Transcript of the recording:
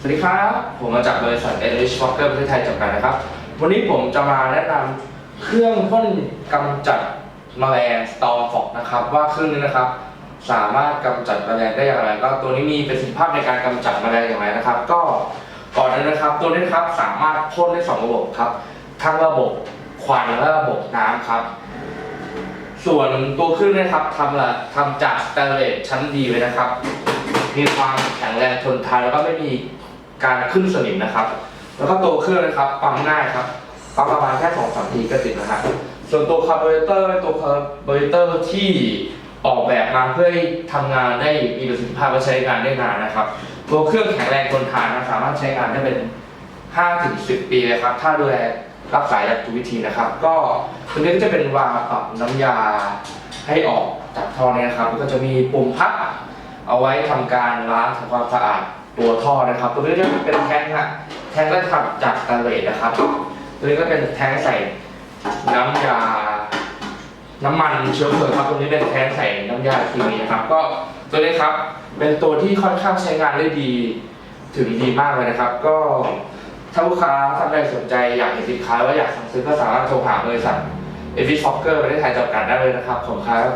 สวัสดีครับ ผมมาจากบริษัท e n r i c h Walker ประเทศไทยจำกัดนะครับ วันนี้ผมจะมาแนะนำเครื่องพ่นกำจัดแมลง Storm Fog นะครับ ว่าเครื่องนี้นะครับ สามารถกำจัดแมลงได้อย่างไร ก็ตัวนี้มีประสิทธิภาพในการกำจัดแมลงอย่างไรนะครับ ก็ก่อนอื่นนะครับ ตัวนี้นครับสามารถพ่นได้สองระบบครับ ทั้งระบบควันและระบบน้ำครับ ส่วนตัวเครื่องนะครับทำละทำจากสแตนเลสชั้นดีเลยนะครับ มีความแข็งแรงทนทานแล้วก็ไม่มีการขึ้นสนิมนะครับ แล้วก็ตัวเครื่องนะครับปั๊มง่ายครับปั๊มประมาณแค่สองสามทีก็ติดนะฮะส่วนตัวคาร์บูเรเตอร์เป็นตัวคาร์บูเรเตอร์ที่ออกแบบมาเพื่อให้ทำงานได้มีประสิทธิภาพและใช้งานได้นานนะครับ ตัวเครื่องแข็งแรงทนทานนะสามารถใช้งานได้เป็น5ถึง10 ปีเลยครับ ถ้าดูแล รักษาย่างถูกวิธีนะครับ ก็ตัวนี้ก็จะเป็นวาล์วปรับน้ำยาให้ออกจากท่อนี้นะครับแล้วก็จะมีปุ่มพักเอาไว้ทำการล้างทำความสะอาดตัวท่อนะครับ ตัวนี้จะเป็นแท้งฮะแท้งได้ทำจากตนเลสนะครับ ตัวนี้ก็เป็นแท้งใส่น้ำยาน้ำมันเชื้อเพลิงครับตัวนี้เป็นแท้งใส่น้ำยาเคมีนะครับ ก็ตัวนี้ครับ เป็นตัวที่ค่อนข้างใช้งานได้ดี ถึงดีมากเลยนะครับ ก็ ถ้าลูกค้าท่านใดสนใจอยากเห็นสินค้าว่าอยากสั่งซื้อก็สามารถโทรหาบริษัทเอฟิชฟอกเกอร์ประเทศไทยจำกัดได้เลยนะครับขอบคุณครับ